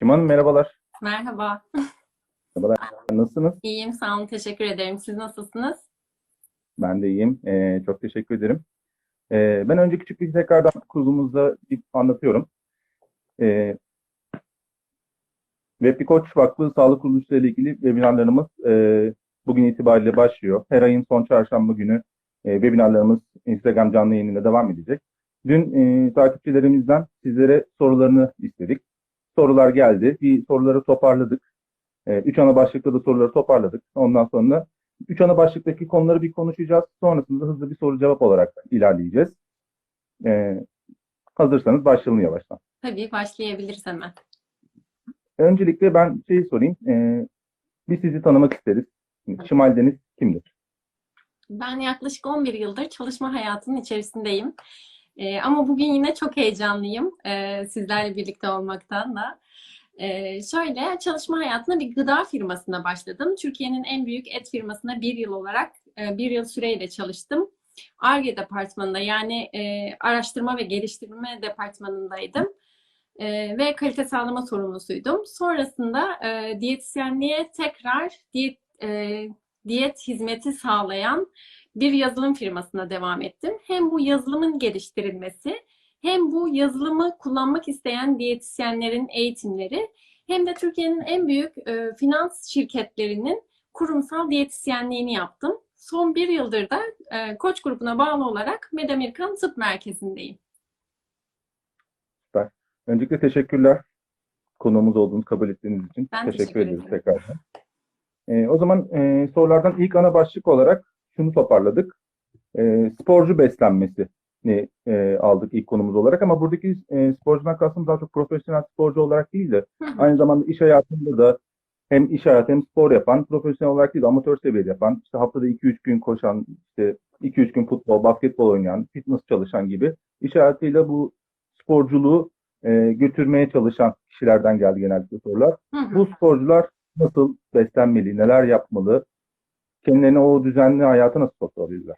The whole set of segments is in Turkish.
Kim Hanım merhabalar. Merhaba. Merhabalar. Nasılsınız? İyiyim, sağ olun. Teşekkür ederim. Siz nasılsınız? Ben de iyiyim. Ee, çok teşekkür ederim. Ee, ben önce küçük bir tekrardan kurulumuzda bir anlatıyorum. Ee, Web Koç Vakfı Sağlık Kuruluşları ile ilgili webinarlarımız e, bugün itibariyle başlıyor. Her ayın son çarşamba günü e, webinarlarımız Instagram canlı yayınıyla devam edecek. Dün e, takipçilerimizden sizlere sorularını istedik. Sorular geldi. Bir soruları toparladık. E, üç ana başlıkta da soruları toparladık. Ondan sonra üç ana başlıktaki konuları bir konuşacağız. Sonrasında hızlı bir soru cevap olarak ilerleyeceğiz. E, hazırsanız başlayalım yavaştan. Tabii başlayabiliriz hemen. Öncelikle ben şeyi sorayım. E, biz sizi tanımak isteriz. Şimal Deniz kimdir? Ben yaklaşık 11 yıldır çalışma hayatının içerisindeyim. Ee, ama bugün yine çok heyecanlıyım ee, sizlerle birlikte olmaktan da. Ee, şöyle çalışma hayatına bir gıda firmasına başladım. Türkiye'nin en büyük et firmasına bir yıl olarak e, bir yıl süreyle çalıştım. Ar-Ge departmanında yani e, araştırma ve geliştirme departmanındaydım. E, ve kalite sağlama sorumlusuydum. Sonrasında e, diyetisyenliğe tekrar diyet, e, diyet hizmeti sağlayan bir yazılım firmasına devam ettim. Hem bu yazılımın geliştirilmesi hem bu yazılımı kullanmak isteyen diyetisyenlerin eğitimleri hem de Türkiye'nin en büyük e, finans şirketlerinin kurumsal diyetisyenliğini yaptım. Son bir yıldır da e, Koç grubuna bağlı olarak Medamerikan Tıp Merkezi'ndeyim. Süper. Öncelikle teşekkürler. Konuğumuz olduğunuz kabul ettiğiniz için. Ben teşekkür, teşekkür ederiz ederim. tekrardan. E, o zaman e, sorulardan ilk ana başlık olarak şunu toparladık. E, sporcu beslenmesi e, aldık ilk konumuz olarak ama buradaki e, sporcudan kastım daha çok profesyonel sporcu olarak değil de aynı zamanda iş hayatında da hem iş hayatı hem spor yapan, profesyonel olarak değil de amatör seviyede yapan, işte haftada 2-3 gün koşan, işte 2-3 gün futbol, basketbol oynayan, fitness çalışan gibi iş hayatıyla bu sporculuğu e, götürmeye çalışan kişilerden geldi genellikle sorular. Hı hı. Bu sporcular nasıl beslenmeli, neler yapmalı, kendilerini o düzenli hayata nasıl sokabilirler?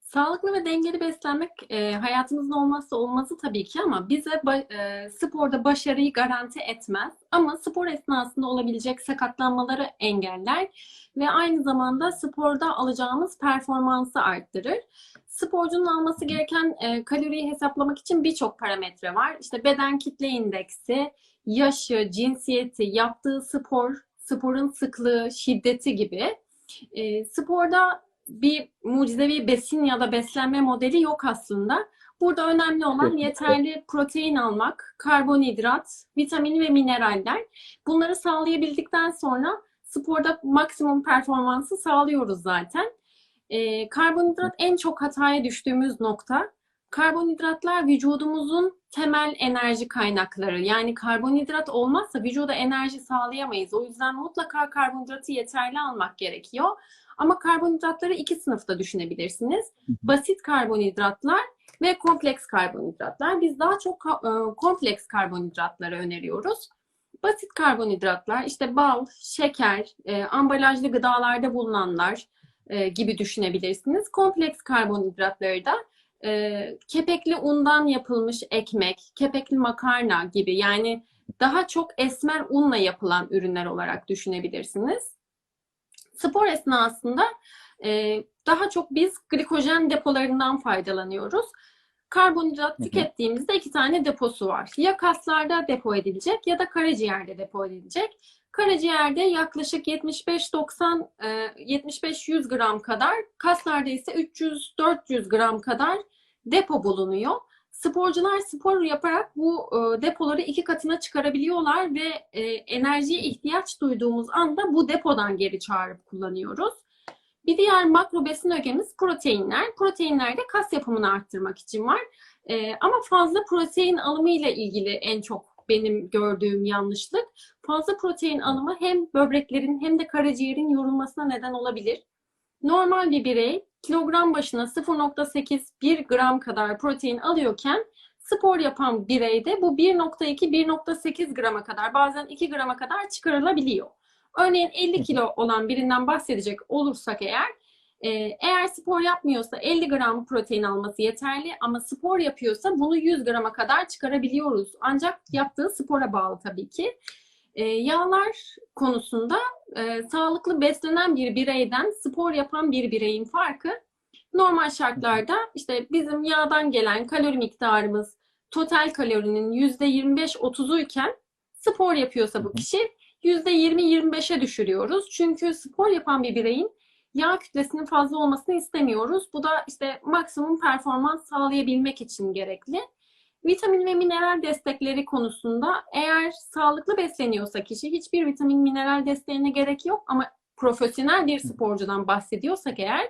Sağlıklı ve dengeli beslenmek e, hayatımızın olmazsa olmazı tabii ki ama bize ba- e, sporda başarıyı garanti etmez. Ama spor esnasında olabilecek sakatlanmaları engeller ve aynı zamanda sporda alacağımız performansı arttırır. Sporcunun alması gereken e, kaloriyi hesaplamak için birçok parametre var. İşte beden kitle indeksi, yaşı, cinsiyeti, yaptığı spor, sporun sıklığı, şiddeti gibi. E, sporda bir mucizevi besin ya da beslenme modeli yok aslında. Burada önemli olan yeterli protein almak, karbonhidrat, vitamin ve mineraller. Bunları sağlayabildikten sonra sporda maksimum performansı sağlıyoruz zaten. Ee, karbonhidrat en çok hataya düştüğümüz nokta. Karbonhidratlar vücudumuzun temel enerji kaynakları. Yani karbonhidrat olmazsa vücuda enerji sağlayamayız. O yüzden mutlaka karbonhidratı yeterli almak gerekiyor. Ama karbonhidratları iki sınıfta düşünebilirsiniz. Basit karbonhidratlar ve kompleks karbonhidratlar. Biz daha çok e, kompleks karbonhidratları öneriyoruz. Basit karbonhidratlar işte bal, şeker, e, ambalajlı gıdalarda bulunanlar e, gibi düşünebilirsiniz. Kompleks karbonhidratları da e, kepekli undan yapılmış ekmek, kepekli makarna gibi yani daha çok esmer unla yapılan ürünler olarak düşünebilirsiniz. Spor esnasında e, daha çok biz glikojen depolarından faydalanıyoruz. Karbonhidrat tükettiğimizde iki tane deposu var. Ya kaslarda depo edilecek ya da karaciğerde depo edilecek. Karaciğerde yaklaşık 75-90 e, 75-100 gram kadar, kaslarda ise 300-400 gram kadar depo bulunuyor. Sporcular spor yaparak bu e, depoları iki katına çıkarabiliyorlar ve e, enerjiye ihtiyaç duyduğumuz anda bu depodan geri çağırıp kullanıyoruz. Bir diğer makro besin ögemiz proteinler. Proteinler de kas yapımını arttırmak için var. E, ama fazla protein alımı ile ilgili en çok benim gördüğüm yanlışlık. Fazla protein alımı hem böbreklerin hem de karaciğerin yorulmasına neden olabilir. Normal bir birey kilogram başına 0.8-1 gram kadar protein alıyorken spor yapan bireyde bu 1.2-1.8 grama kadar bazen 2 grama kadar çıkarılabiliyor. Örneğin 50 kilo olan birinden bahsedecek olursak eğer e, eğer spor yapmıyorsa 50 gram protein alması yeterli ama spor yapıyorsa bunu 100 grama kadar çıkarabiliyoruz. Ancak yaptığı spora bağlı tabii ki. E, yağlar konusunda e, sağlıklı beslenen bir bireyden spor yapan bir bireyin farkı normal şartlarda işte bizim yağdan gelen kalori miktarımız total kalorinin %25-30'u iken spor yapıyorsa bu kişi %20-25'e düşürüyoruz. Çünkü spor yapan bir bireyin yağ kütlesinin fazla olmasını istemiyoruz. Bu da işte maksimum performans sağlayabilmek için gerekli. Vitamin ve mineral destekleri konusunda eğer sağlıklı besleniyorsa kişi hiçbir vitamin mineral desteğine gerek yok ama profesyonel bir sporcudan bahsediyorsak eğer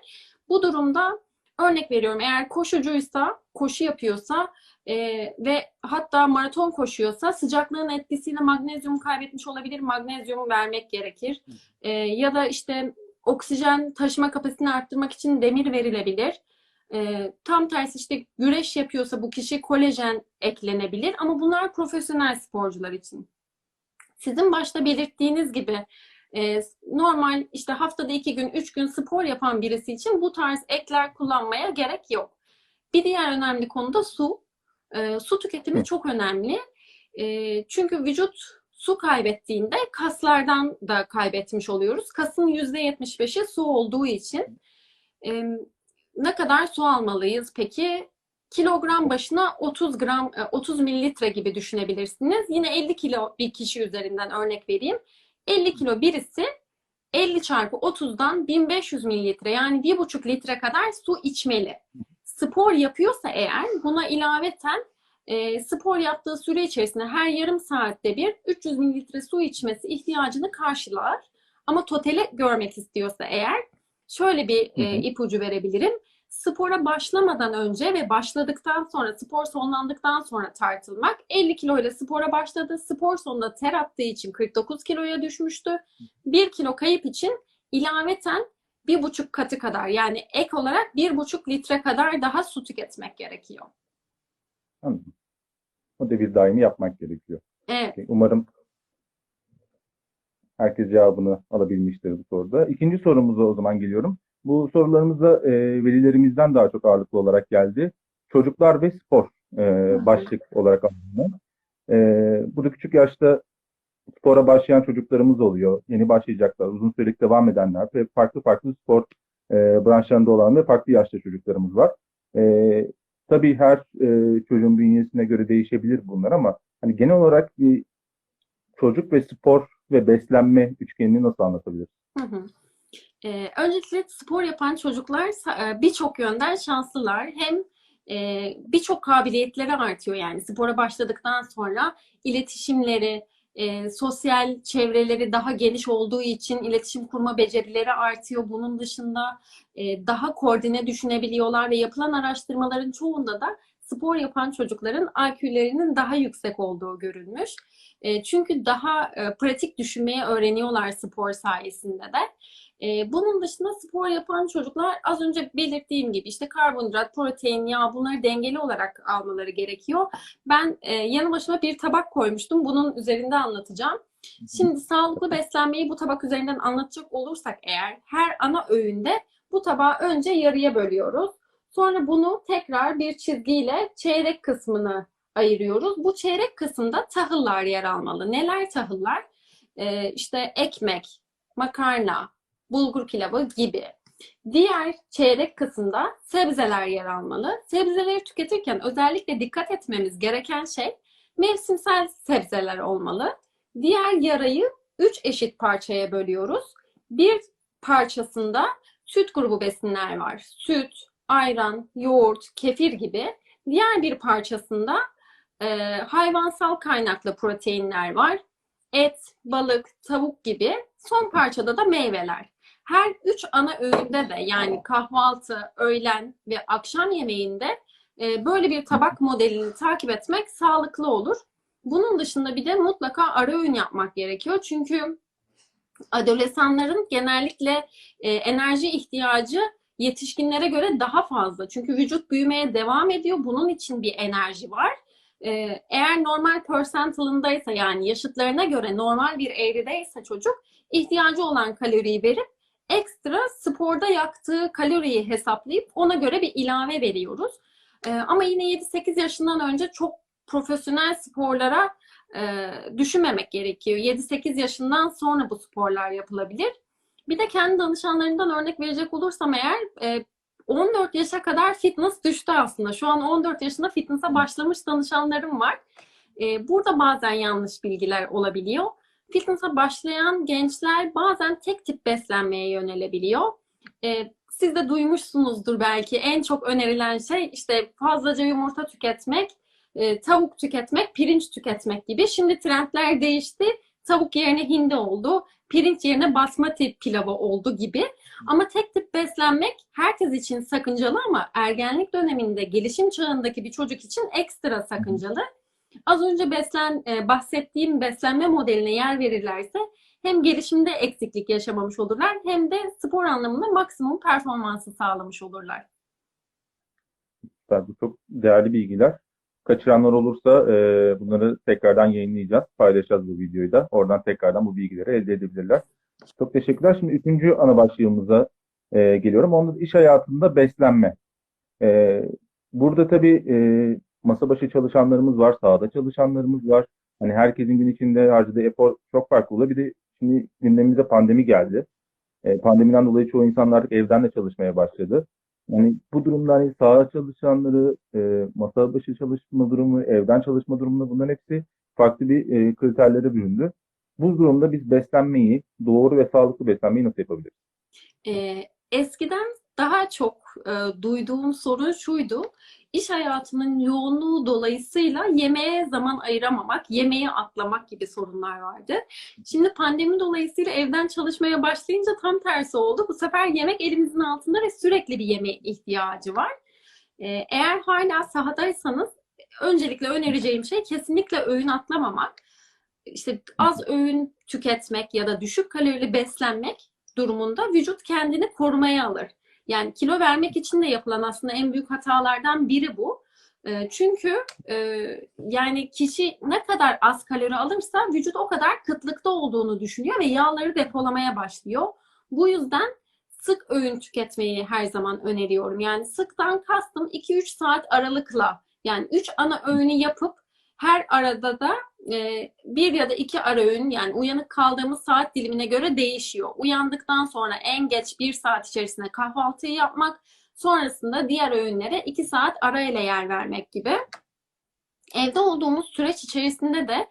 bu durumda örnek veriyorum eğer koşucuysa, koşu yapıyorsa e, ve hatta maraton koşuyorsa sıcaklığın etkisiyle magnezyum kaybetmiş olabilir. Magnezyum vermek gerekir. E, ya da işte oksijen taşıma kapasitesini arttırmak için demir verilebilir. E, tam tersi işte güreş yapıyorsa bu kişi kolajen eklenebilir ama bunlar profesyonel sporcular için. Sizin başta belirttiğiniz gibi e, normal işte haftada iki gün, üç gün spor yapan birisi için bu tarz ekler kullanmaya gerek yok. Bir diğer önemli konu da su. E, su tüketimi çok önemli. E, çünkü vücut su kaybettiğinde kaslardan da kaybetmiş oluyoruz. Kasın %75'i su olduğu için e, ne kadar su almalıyız peki? Kilogram başına 30 gram, e, 30 mililitre gibi düşünebilirsiniz. Yine 50 kilo bir kişi üzerinden örnek vereyim. 50 kilo birisi 50 çarpı 30'dan 1500 mililitre yani 1,5 litre kadar su içmeli. Spor yapıyorsa eğer buna ilaveten e, spor yaptığı süre içerisinde her yarım saatte bir 300 mililitre su içmesi ihtiyacını karşılar. Ama totali görmek istiyorsa eğer şöyle bir e, ipucu verebilirim. Spora başlamadan önce ve başladıktan sonra, spor sonlandıktan sonra tartılmak. 50 kiloyla spora başladı. Spor sonunda ter attığı için 49 kiloya düşmüştü. 1 kilo kayıp için ilaveten bir buçuk katı kadar yani ek olarak bir buçuk litre kadar daha su tüketmek gerekiyor. Anladım. O devir daimi yapmak gerekiyor. Evet. Okey, Umarım herkes cevabını alabilmiştir bu soruda. İkinci sorumuza o zaman geliyorum. Bu sorularımızda e, velilerimizden daha çok ağırlıklı olarak geldi. Çocuklar ve spor e, başlık olarak alındı. E, burada küçük yaşta spora başlayan çocuklarımız oluyor. Yeni başlayacaklar, uzun sürelik devam edenler ve farklı farklı spor e, branşlarında olan ve farklı yaşta çocuklarımız var. E, tabii her e, çocuğun bünyesine göre değişebilir bunlar ama hani genel olarak bir çocuk ve spor ve beslenme üçgenini nasıl anlatabiliriz? Hı hı. Ee, öncelikle spor yapan çocuklar e, birçok yönden şanslılar. Hem e, birçok kabiliyetleri artıyor yani spora başladıktan sonra iletişimleri, e, sosyal çevreleri daha geniş olduğu için iletişim kurma becerileri artıyor. Bunun dışında e, daha koordine düşünebiliyorlar ve yapılan araştırmaların çoğunda da spor yapan çocukların IQ'lerinin daha yüksek olduğu görülmüş. E, çünkü daha e, pratik düşünmeyi öğreniyorlar spor sayesinde de. E, bunun dışında spor yapan çocuklar az önce belirttiğim gibi işte karbonhidrat, protein, yağ bunları dengeli olarak almaları gerekiyor. Ben e, yanı başıma bir tabak koymuştum. Bunun üzerinde anlatacağım. Şimdi sağlıklı beslenmeyi bu tabak üzerinden anlatacak olursak eğer her ana öğünde bu tabağı önce yarıya bölüyoruz. Sonra bunu tekrar bir çizgiyle çeyrek kısmını ayırıyoruz. Bu çeyrek kısımda tahıllar yer almalı. Neler tahıllar? Ee, işte ekmek, makarna, bulgur pilavı gibi. Diğer çeyrek kısımda sebzeler yer almalı. Sebzeleri tüketirken özellikle dikkat etmemiz gereken şey mevsimsel sebzeler olmalı. Diğer yarayı 3 eşit parçaya bölüyoruz. Bir parçasında süt grubu besinler var. Süt, ayran, yoğurt, kefir gibi. Diğer bir parçasında e, hayvansal kaynaklı proteinler var. Et, balık, tavuk gibi. Son parçada da meyveler. Her üç ana öğünde de yani kahvaltı, öğlen ve akşam yemeğinde e, böyle bir tabak modelini takip etmek sağlıklı olur. Bunun dışında bir de mutlaka ara öğün yapmak gerekiyor. Çünkü adolesanların genellikle e, enerji ihtiyacı yetişkinlere göre daha fazla. Çünkü vücut büyümeye devam ediyor. Bunun için bir enerji var. E, eğer normal percentalındaysa yani yaşıtlarına göre normal bir eğrideyse çocuk ihtiyacı olan kaloriyi verip ekstra sporda yaktığı kaloriyi hesaplayıp ona göre bir ilave veriyoruz. E, ama yine 7-8 yaşından önce çok profesyonel sporlara e, düşünmemek gerekiyor. 7-8 yaşından sonra bu sporlar yapılabilir. Bir de kendi danışanlarımdan örnek verecek olursam eğer e, 14 yaşa kadar fitness düştü aslında. Şu an 14 yaşında fitness'a başlamış danışanlarım var. E, burada bazen yanlış bilgiler olabiliyor. Fitness'a başlayan gençler bazen tek tip beslenmeye yönelebiliyor. E, siz de duymuşsunuzdur belki en çok önerilen şey işte fazlaca yumurta tüketmek, e, tavuk tüketmek, pirinç tüketmek gibi. Şimdi trendler değişti. Tavuk yerine hindi oldu, pirinç yerine basmati pilavı oldu gibi. Ama tek tip beslenmek herkes için sakıncalı ama ergenlik döneminde gelişim çağındaki bir çocuk için ekstra sakıncalı. Az önce beslen e, bahsettiğim beslenme modeline yer verirlerse hem gelişimde eksiklik yaşamamış olurlar hem de spor anlamında maksimum performansı sağlamış olurlar. Bu çok değerli bilgiler. Kaçıranlar olursa e, bunları tekrardan yayınlayacağız. Paylaşacağız bu videoyu da. Oradan tekrardan bu bilgileri elde edebilirler. Çok teşekkürler. Şimdi üçüncü ana başlığımıza e, geliyorum. Da iş hayatında beslenme. Burada tabii masa başı çalışanlarımız var, sahada çalışanlarımız var. Hani herkesin gün içinde harcadığı efor çok farklı oluyor. Bir de şimdi gündemimize pandemi geldi. E, pandemiden dolayı çoğu insan artık evden de çalışmaya başladı. Yani bu durumda hani saha çalışanları, e, masa başı çalışma durumu, evden çalışma durumunda bunların hepsi farklı bir e, kriterlere büründü. Bu durumda biz beslenmeyi, doğru ve sağlıklı beslenmeyi nasıl yapabiliriz? E, eskiden daha çok e, duyduğum sorun şuydu. İş hayatının yoğunluğu dolayısıyla yemeğe zaman ayıramamak, yemeği atlamak gibi sorunlar vardı. Şimdi pandemi dolayısıyla evden çalışmaya başlayınca tam tersi oldu. Bu sefer yemek elimizin altında ve sürekli bir yeme ihtiyacı var. E, eğer hala sahadaysanız öncelikle önereceğim şey kesinlikle öğün atlamamak. İşte az öğün tüketmek ya da düşük kalorili beslenmek durumunda vücut kendini korumaya alır. Yani kilo vermek için de yapılan aslında en büyük hatalardan biri bu. Çünkü yani kişi ne kadar az kalori alırsa vücut o kadar kıtlıkta olduğunu düşünüyor ve yağları depolamaya başlıyor. Bu yüzden sık öğün tüketmeyi her zaman öneriyorum. Yani sıktan kastım 2-3 saat aralıkla yani 3 ana öğünü yapıp her arada da e, bir ya da iki ara öğün yani uyanık kaldığımız saat dilimine göre değişiyor. Uyandıktan sonra en geç bir saat içerisinde kahvaltıyı yapmak, sonrasında diğer öğünlere iki saat arayla yer vermek gibi. Evde olduğumuz süreç içerisinde de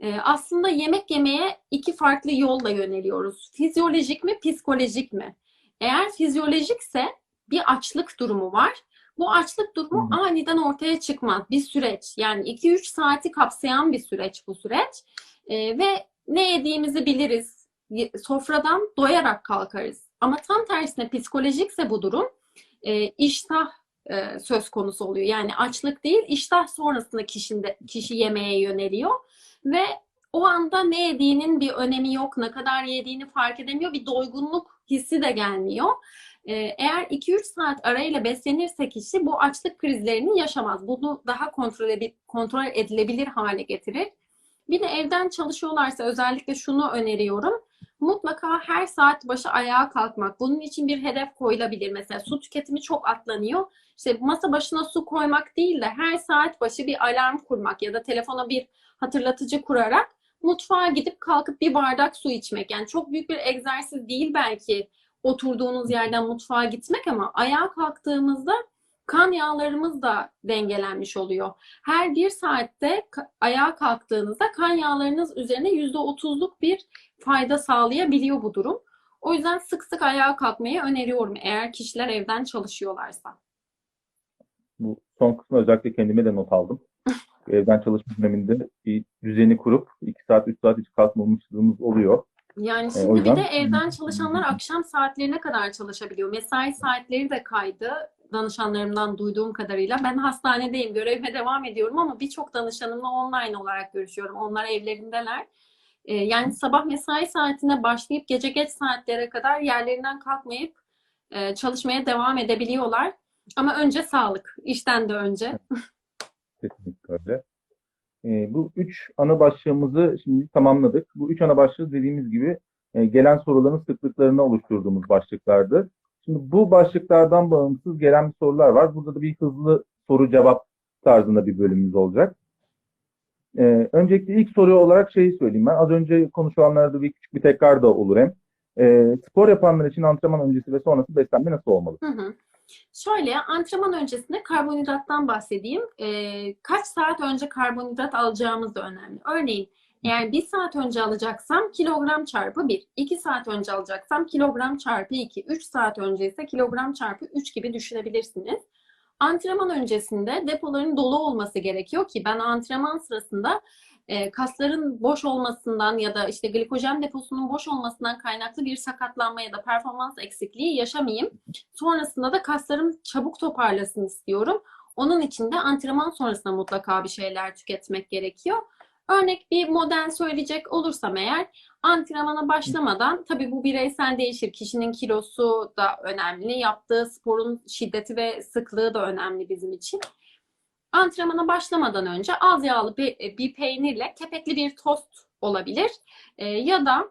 e, aslında yemek yemeye iki farklı yolla yöneliyoruz. Fizyolojik mi, psikolojik mi? Eğer fizyolojikse bir açlık durumu var bu açlık durumu Hı. aniden ortaya çıkmaz. Bir süreç. Yani 2-3 saati kapsayan bir süreç bu süreç. Ee, ve ne yediğimizi biliriz. Sofradan doyarak kalkarız. Ama tam tersine psikolojikse bu durum e, iştah e, söz konusu oluyor. Yani açlık değil, iştah sonrasında kişinde, kişi yemeğe yöneliyor. Ve o anda ne yediğinin bir önemi yok. Ne kadar yediğini fark edemiyor. Bir doygunluk hissi de gelmiyor. Ee, eğer 2-3 saat arayla beslenirse kişi bu açlık krizlerini yaşamaz. Bunu daha kontrol, kontrol edilebilir hale getirir. Bir de evden çalışıyorlarsa özellikle şunu öneriyorum. Mutlaka her saat başı ayağa kalkmak. Bunun için bir hedef koyulabilir. Mesela su tüketimi çok atlanıyor. İşte masa başına su koymak değil de her saat başı bir alarm kurmak ya da telefona bir hatırlatıcı kurarak mutfağa gidip kalkıp bir bardak su içmek. Yani çok büyük bir egzersiz değil belki oturduğunuz yerden mutfağa gitmek ama ayağa kalktığımızda kan yağlarımız da dengelenmiş oluyor. Her bir saatte ayağa kalktığınızda kan yağlarınız üzerine %30'luk bir fayda sağlayabiliyor bu durum. O yüzden sık sık ayağa kalkmayı öneriyorum eğer kişiler evden çalışıyorlarsa. Bu son kısmı özellikle kendime de not aldım. evden çalışma döneminde bir düzeni kurup 2 saat 3 saat hiç kalkmamışlığımız oluyor. Yani e, şimdi yüzden... bir de evden çalışanlar akşam saatlerine kadar çalışabiliyor. Mesai saatleri de kaydı danışanlarımdan duyduğum kadarıyla. Ben hastanedeyim, görevime devam ediyorum ama birçok danışanımla online olarak görüşüyorum. Onlar evlerindeler. E, yani sabah mesai saatine başlayıp gece geç saatlere kadar yerlerinden kalkmayıp e, çalışmaya devam edebiliyorlar. Ama önce sağlık, işten de önce. Kesinlikle öyle. E, bu üç ana başlığımızı şimdi tamamladık. Bu üç ana başlığı dediğimiz gibi e, gelen soruların sıklıklarını oluşturduğumuz başlıklardı. Şimdi bu başlıklardan bağımsız gelen sorular var. Burada da bir hızlı soru cevap tarzında bir bölümümüz olacak. Ee, öncelikle ilk soru olarak şeyi söyleyeyim ben. Az önce konuşulanlarda bir küçük bir tekrar da olur hem. Ee, spor yapanlar için antrenman öncesi ve sonrası beslenme nasıl olmalı? Hı hı. Şöyle antrenman öncesinde karbonhidrattan bahsedeyim. Ee, kaç saat önce karbonhidrat alacağımız da önemli. Örneğin eğer bir saat önce alacaksam kilogram çarpı 1, 2 saat önce alacaksam kilogram çarpı 2, 3 saat önce ise kilogram çarpı 3 gibi düşünebilirsiniz. Antrenman öncesinde depoların dolu olması gerekiyor ki ben antrenman sırasında e, kasların boş olmasından ya da işte glikojen deposunun boş olmasından kaynaklı bir sakatlanma ya da performans eksikliği yaşamayayım. Sonrasında da kaslarım çabuk toparlasın istiyorum. Onun için de antrenman sonrasında mutlaka bir şeyler tüketmek gerekiyor. Örnek bir model söyleyecek olursam eğer antrenmana başlamadan tabii bu bireysel değişir. Kişinin kilosu da önemli. Yaptığı sporun şiddeti ve sıklığı da önemli bizim için. Antrenmana başlamadan önce az yağlı bir, bir peynirle kepekli bir tost olabilir. E, ya da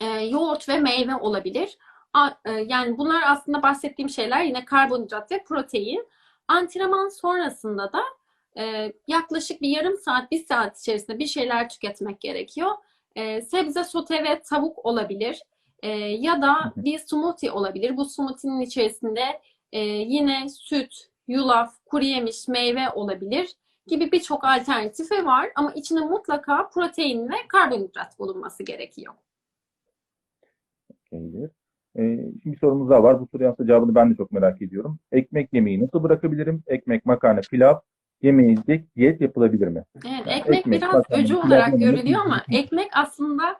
e, yoğurt ve meyve olabilir. A, e, yani bunlar aslında bahsettiğim şeyler yine karbonhidrat ve protein. Antrenman sonrasında da e, yaklaşık bir yarım saat, bir saat içerisinde bir şeyler tüketmek gerekiyor. E, sebze sote ve tavuk olabilir. E, ya da bir smoothie olabilir. Bu smoothie'nin içerisinde e, yine süt, yulaf, kuru yemiş, meyve olabilir gibi birçok alternatifi var ama içinde mutlaka protein ve karbonhidrat bulunması gerekiyor. Okeydir. Ee, şimdi sorumuz daha var. Bu soruya aslında cevabını ben de çok merak ediyorum. Ekmek yemeği nasıl bırakabilirim? Ekmek, makarna, pilav yemeyecek diyet yapılabilir mi? Evet, ekmek, ekmek, biraz makarna, öcü olarak görülüyor ama ekmek aslında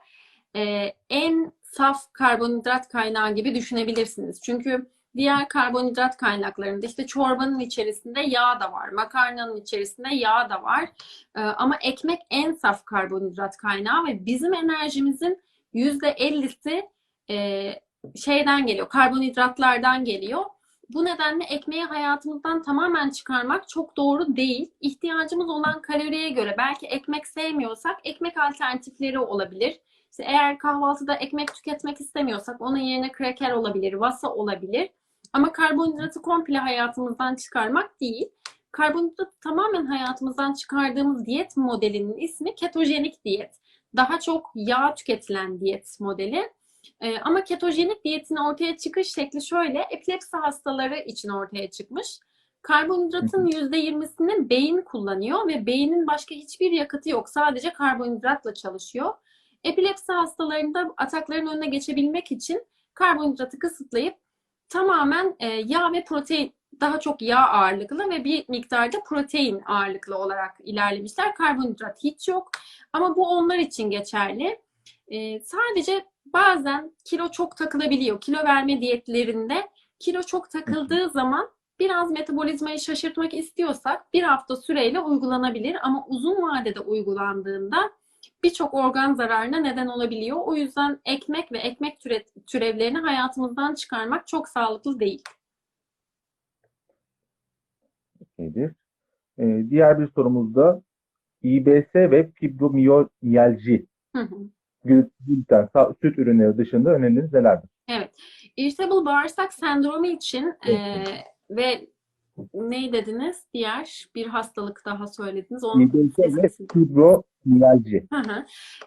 e, en saf karbonhidrat kaynağı gibi düşünebilirsiniz. Çünkü diğer karbonhidrat kaynaklarında işte çorbanın içerisinde yağ da var, makarnanın içerisinde yağ da var. E, ama ekmek en saf karbonhidrat kaynağı ve bizim enerjimizin %50'si e, şeyden geliyor, karbonhidratlardan geliyor. Bu nedenle ekmeği hayatımızdan tamamen çıkarmak çok doğru değil. İhtiyacımız olan kaloriye göre belki ekmek sevmiyorsak ekmek alternatifleri olabilir. İşte eğer kahvaltıda ekmek tüketmek istemiyorsak onun yerine kraker olabilir, vasa olabilir. Ama karbonhidratı komple hayatımızdan çıkarmak değil. Karbonhidratı tamamen hayatımızdan çıkardığımız diyet modelinin ismi ketojenik diyet. Daha çok yağ tüketilen diyet modeli. Ee, ama ketojenik diyetin ortaya çıkış şekli şöyle, epilepsi hastaları için ortaya çıkmış. Karbonhidratın %20'sini beyin kullanıyor ve beynin başka hiçbir yakıtı yok. Sadece karbonhidratla çalışıyor. Epilepsi hastalarında atakların önüne geçebilmek için karbonhidratı kısıtlayıp tamamen e, yağ ve protein, daha çok yağ ağırlıklı ve bir miktarda protein ağırlıklı olarak ilerlemişler. Karbonhidrat hiç yok. Ama bu onlar için geçerli. E, sadece bazen kilo çok takılabiliyor. Kilo verme diyetlerinde kilo çok takıldığı zaman biraz metabolizmayı şaşırtmak istiyorsak bir hafta süreyle uygulanabilir ama uzun vadede uygulandığında birçok organ zararına neden olabiliyor. O yüzden ekmek ve ekmek türe- türevlerini hayatımızdan çıkarmak çok sağlıklı değil. Okeydir. Ee, diğer bir sorumuz da İBS ve fibromiyalji gluten, süt ürünleri dışında önerileriniz nelerdir? Irritable bağırsak sendromu için Evet. e, ve ne dediniz? Diğer bir hastalık daha söylediniz. Onun İBS ve sesini- Hı hı.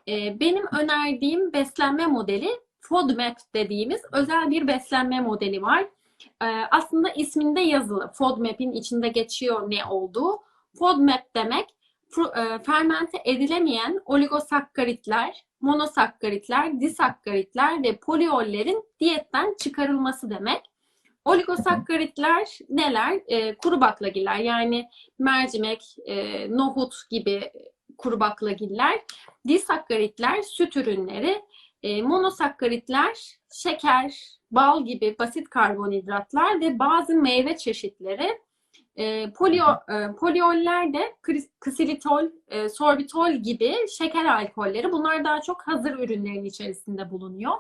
Ee, benim önerdiğim beslenme modeli FODMAP dediğimiz özel bir beslenme modeli var. Ee, aslında isminde yazılı. FODMAP'in içinde geçiyor ne olduğu. FODMAP demek e, fermente edilemeyen oligosakkaritler, monosakkaritler, disakkaritler ve poliollerin diyetten çıkarılması demek. Oligosakkaritler neler? Ee, kuru baklagiller yani mercimek, e, nohut gibi kuru baklagiller, disakkaritler, süt ürünleri, e, monosakkaritler, şeker, bal gibi basit karbonhidratlar ve bazı meyve çeşitleri. E, polio, e, polioller de ksilitol, e, sorbitol gibi şeker alkolleri. Bunlar daha çok hazır ürünlerin içerisinde bulunuyor.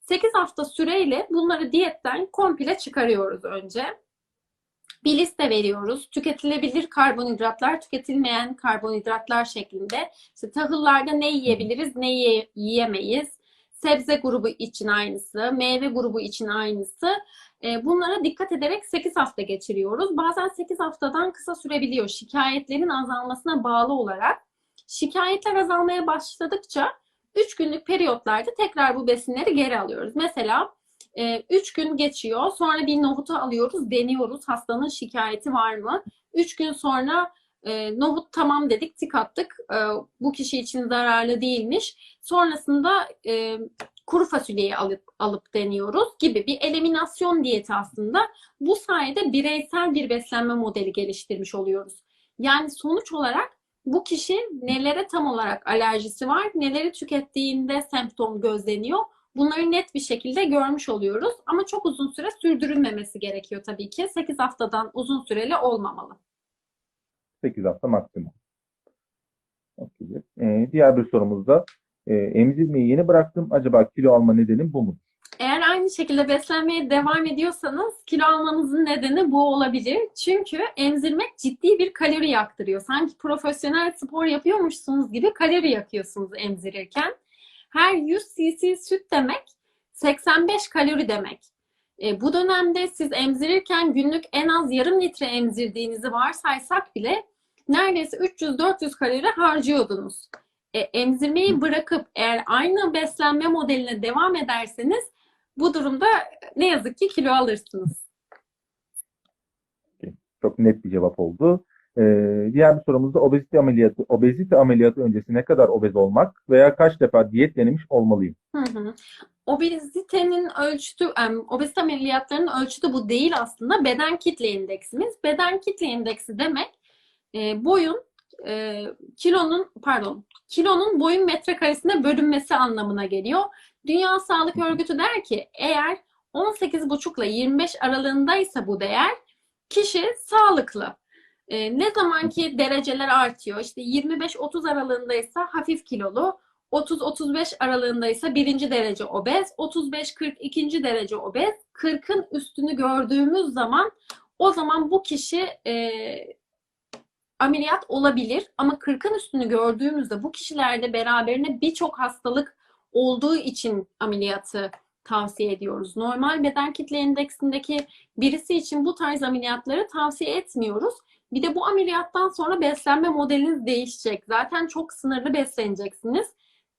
8 hafta süreyle bunları diyetten komple çıkarıyoruz önce bir liste veriyoruz. Tüketilebilir karbonhidratlar, tüketilmeyen karbonhidratlar şeklinde. İşte tahıllarda ne yiyebiliriz, ne yiye- yiyemeyiz. Sebze grubu için aynısı, meyve grubu için aynısı. E, Bunlara dikkat ederek 8 hafta geçiriyoruz. Bazen 8 haftadan kısa sürebiliyor şikayetlerin azalmasına bağlı olarak. Şikayetler azalmaya başladıkça 3 günlük periyotlarda tekrar bu besinleri geri alıyoruz. Mesela 3 gün geçiyor, sonra bir nohutu alıyoruz, deniyoruz hastanın şikayeti var mı? 3 gün sonra e, nohut tamam dedik, tik attık. E, bu kişi için zararlı değilmiş. Sonrasında e, kuru fasulyeyi alıp alıp deniyoruz gibi bir eliminasyon diyeti aslında. Bu sayede bireysel bir beslenme modeli geliştirmiş oluyoruz. Yani sonuç olarak bu kişi nelere tam olarak alerjisi var, neleri tükettiğinde semptom gözleniyor. Bunları net bir şekilde görmüş oluyoruz. Ama çok uzun süre sürdürülmemesi gerekiyor tabii ki. 8 haftadan uzun süreli olmamalı. 8 hafta maksimum. Ee, diğer bir sorumuz da e, emzirmeyi yeni bıraktım. Acaba kilo alma nedenim bu mudur? Eğer aynı şekilde beslenmeye devam ediyorsanız kilo almanızın nedeni bu olabilir. Çünkü emzirmek ciddi bir kalori yaktırıyor. Sanki profesyonel spor yapıyormuşsunuz gibi kalori yakıyorsunuz emzirirken. Her 100 cc süt demek 85 kalori demek. E, bu dönemde siz emzirirken günlük en az yarım litre emzirdiğinizi varsaysak bile neredeyse 300-400 kalori harcıyordunuz. E, emzirmeyi bırakıp eğer aynı beslenme modeline devam ederseniz bu durumda ne yazık ki kilo alırsınız. Çok net bir cevap oldu. Ee, diğer bir sorumuz da obezite ameliyatı. Obezite ameliyatı öncesi ne kadar obez olmak veya kaç defa diyet denemiş olmalıyım? Hı hı. Obezitenin ölçütü, obezite ameliyatlarının ölçütü bu değil aslında. Beden kitle indeksimiz. Beden kitle indeksi demek e, boyun e, kilonun pardon kilonun boyun metrekaresine bölünmesi anlamına geliyor. Dünya Sağlık Örgütü der ki eğer 18,5 ile 25 aralığındaysa bu değer kişi sağlıklı. E, ne zaman ki dereceler artıyor işte 25-30 aralığındaysa hafif kilolu 30-35 aralığındaysa birinci derece obez, 35-40 ikinci derece obez, 40'ın üstünü gördüğümüz zaman o zaman bu kişi e, ameliyat olabilir ama 40'ın üstünü gördüğümüzde bu kişilerde beraberine birçok hastalık olduğu için ameliyatı tavsiye ediyoruz. Normal beden kitle endeksindeki birisi için bu tarz ameliyatları tavsiye etmiyoruz. Bir de bu ameliyattan sonra beslenme modeliniz değişecek. Zaten çok sınırlı besleneceksiniz.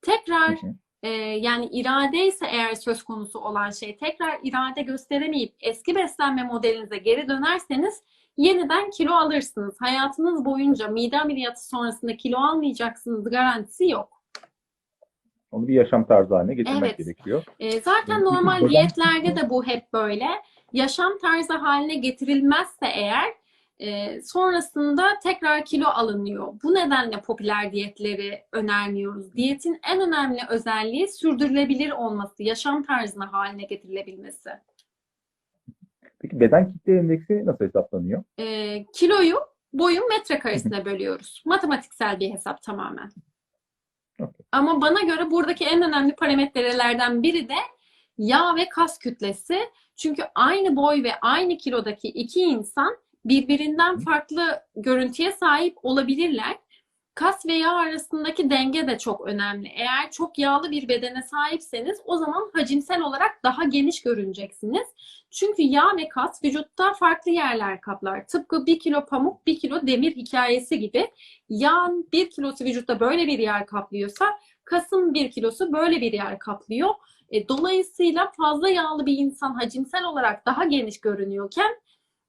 Tekrar e, yani irade ise eğer söz konusu olan şey tekrar irade gösteremeyip eski beslenme modelinize geri dönerseniz yeniden kilo alırsınız. Hayatınız boyunca mide ameliyatı sonrasında kilo almayacaksınız garantisi yok. Onu bir yaşam tarzı haline getirmek Evet. gerekiyor. E, zaten normal diyetlerde de bu hep böyle. Yaşam tarzı haline getirilmezse eğer e, sonrasında tekrar kilo alınıyor. Bu nedenle popüler diyetleri önermiyoruz. Diyetin en önemli özelliği sürdürülebilir olması, yaşam tarzına haline getirilebilmesi. Peki beden kitle endeksi nasıl hesaplanıyor? E, kiloyu boyun metrekaresine bölüyoruz. Matematiksel bir hesap tamamen. Okey. Ama bana göre buradaki en önemli parametrelerden biri de yağ ve kas kütlesi. Çünkü aynı boy ve aynı kilodaki iki insan birbirinden farklı görüntüye sahip olabilirler. Kas ve yağ arasındaki denge de çok önemli. Eğer çok yağlı bir bedene sahipseniz o zaman hacimsel olarak daha geniş görüneceksiniz. Çünkü yağ ve kas vücutta farklı yerler kaplar. Tıpkı bir kilo pamuk, bir kilo demir hikayesi gibi. Yağın bir kilosu vücutta böyle bir yer kaplıyorsa kasın bir kilosu böyle bir yer kaplıyor. E, dolayısıyla fazla yağlı bir insan hacimsel olarak daha geniş görünüyorken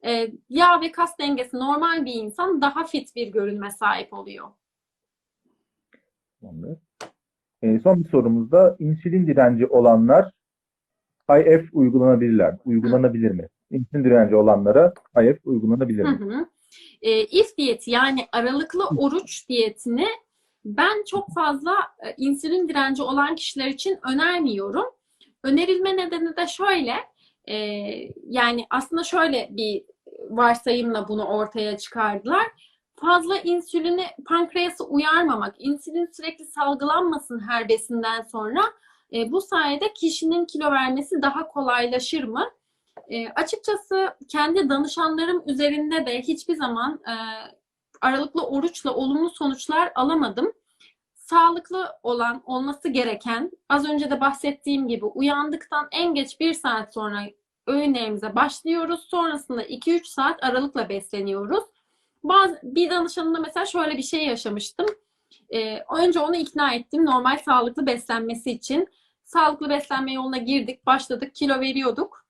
e, yağ ve kas dengesi normal bir insan daha fit bir görünme sahip oluyor. Tamamdır. Ee, son bir sorumuz da insülin direnci olanlar IF uygulanabilirler. Uygulanabilir mi? İnsülin direnci olanlara IF uygulanabilir Hı mi? hı. E, if diyeti yani aralıklı oruç diyetini ben çok fazla e, insülin direnci olan kişiler için önermiyorum. Önerilme nedeni de şöyle, e, yani aslında şöyle bir varsayımla bunu ortaya çıkardılar. Fazla insülini pankreası uyarmamak, insülin sürekli salgılanmasın her besinden sonra e, bu sayede kişinin kilo vermesi daha kolaylaşır mı? E, açıkçası kendi danışanlarım üzerinde de hiçbir zaman e, aralıklı oruçla olumlu sonuçlar alamadım. Sağlıklı olan, olması gereken, az önce de bahsettiğim gibi uyandıktan en geç bir saat sonra öğünlerimize başlıyoruz. Sonrasında 2-3 saat aralıkla besleniyoruz. Bazı, bir danışanımda mesela şöyle bir şey yaşamıştım. Ee, önce onu ikna ettim normal sağlıklı beslenmesi için. Sağlıklı beslenme yoluna girdik, başladık, kilo veriyorduk.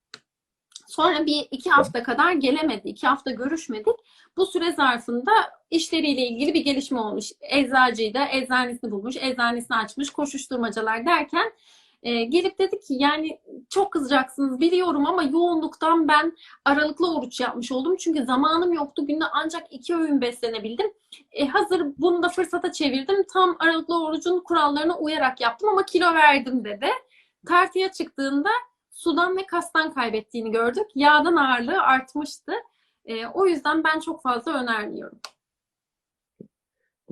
Sonra bir iki hafta kadar gelemedi, iki hafta görüşmedik. Bu süre zarfında işleriyle ilgili bir gelişme olmuş. Eczacıyı da eczanesini bulmuş, eczanesini açmış, koşuşturmacalar derken e, gelip dedi ki yani çok kızacaksınız biliyorum ama yoğunluktan ben aralıklı oruç yapmış oldum. Çünkü zamanım yoktu. Günde ancak iki öğün beslenebildim. E, hazır bunu da fırsata çevirdim. Tam aralıklı orucun kurallarına uyarak yaptım ama kilo verdim dedi. Tartıya çıktığında sudan ve kastan kaybettiğini gördük. Yağdan ağırlığı artmıştı. E, o yüzden ben çok fazla önermiyorum.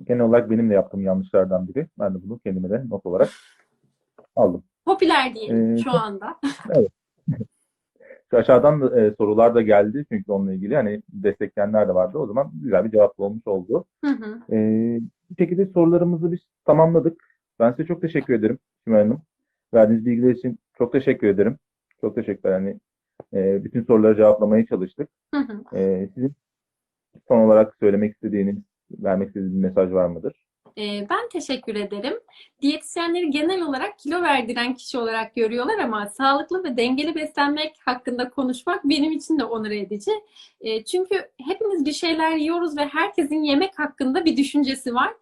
Genel olarak benim de yaptığım yanlışlardan biri. Ben de bunu kendime de not olarak aldım. Popüler diyelim Ee, şu anda. Şu aşağıdan da e, sorular da geldi çünkü onunla ilgili hani destekleyenler de vardı. O zaman güzel bir cevap olmuş oldu. Hı hı. E, bir şekilde sorularımızı biz tamamladık. Ben size çok teşekkür ederim Simay Hanım. Verdiğiniz bilgiler için çok teşekkür ederim. Çok teşekkürler. Hani e, bütün soruları cevaplamaya çalıştık. Hı hı. E, sizin son olarak söylemek istediğiniz, vermek istediğiniz bir mesaj var mıdır? Ee, Ben teşekkür ederim. Diyetisyenleri genel olarak kilo verdiren kişi olarak görüyorlar ama sağlıklı ve dengeli beslenmek hakkında konuşmak benim için de onur edici. Ee, Çünkü hepimiz bir şeyler yiyoruz ve herkesin yemek hakkında bir düşüncesi var.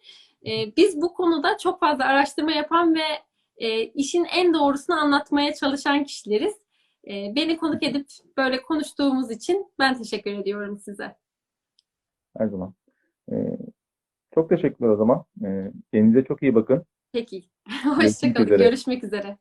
Ee, Biz bu konuda çok fazla araştırma yapan ve e, işin en doğrusunu anlatmaya çalışan kişileriz. Ee, Beni konuk edip böyle konuştuğumuz için ben teşekkür ediyorum size. Her zaman. E, çok teşekkürler o zaman. E, kendinize çok iyi bakın. Peki. Hoşçakalın. üzere. Görüşmek üzere.